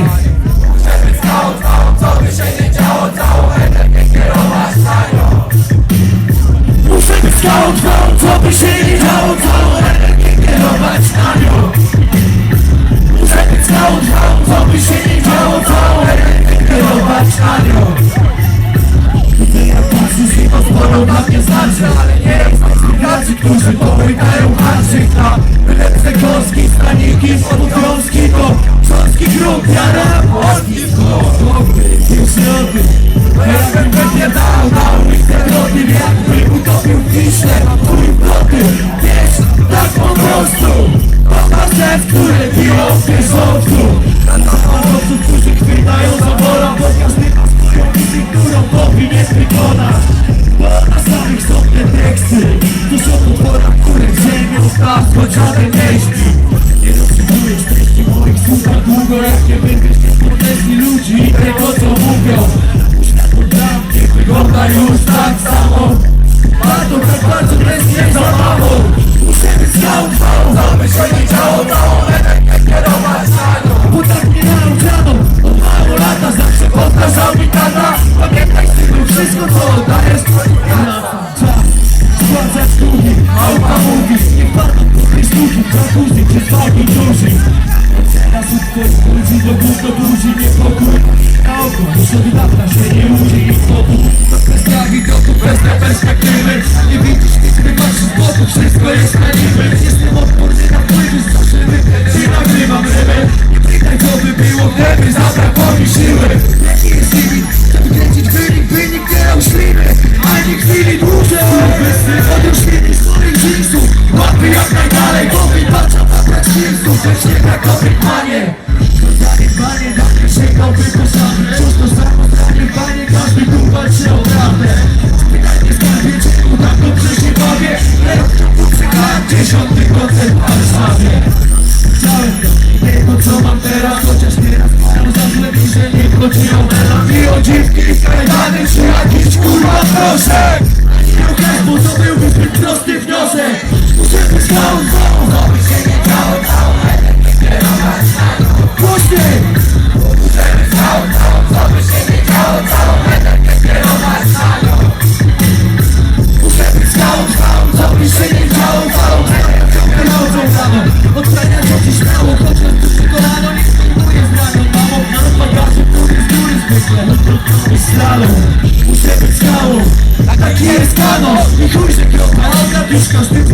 Kings! Żeby stało co by się nie działo, całą energię kierować na nią Żeby co by się nie działo, całą energię kierować na nią Żeby co by się nie działo, całą energię to nie jestem graczy, którzy połykają haczyk na staniki, to cząstki grób, wiara Polski Głowy, środy Jakbym pewnie dał na ulicę Brody Jakby utopił Wiśle Twój bloty Wiesz, tak po prostu serc, które biło w wierzchowcu Naukowców, którzy chwytają za wola Bo każdy wizję, którą powinien wykonać na samych są te teksty To są potwora, które w ziemię staw Choć żaden nie tak będziesz nie podeszli ludzi I tego co mówią Światło dla mnie wygląda już tak samo Bardzo, tak bardzo presję za skałą trwałą Twoich ludzi do gór do buzi Niepokój na oko Już od dawna się nie ludzi i spokój Bez kroku, bez tej perspektywy Nie widzisz nic, patrzysz z boku Wszystko jest na niby Jestem odporny na wpływy z zaszywy I nagrywam ryby Nie pytaj co by było gdyby Zabrakło mi siły Jaki jest limit? Żeby kręcić wynik, wynik nie uślimy Ani chwili dłużej Wysy odroślili swoich jeansów Łapy jak najdalej Głowy patrzą na brak jeansów Też nie brakowy panie koncert w Warszawie Chciałem tego co mam teraz Chociaż nieraz mają za mi, że nie chodzi o melan I o dziwki i kajdany Czy jakiś kurwa proszek Nie okres, bo slalom Muszę być skałą A taki jest kanon I chuj, że Oga Już każdy z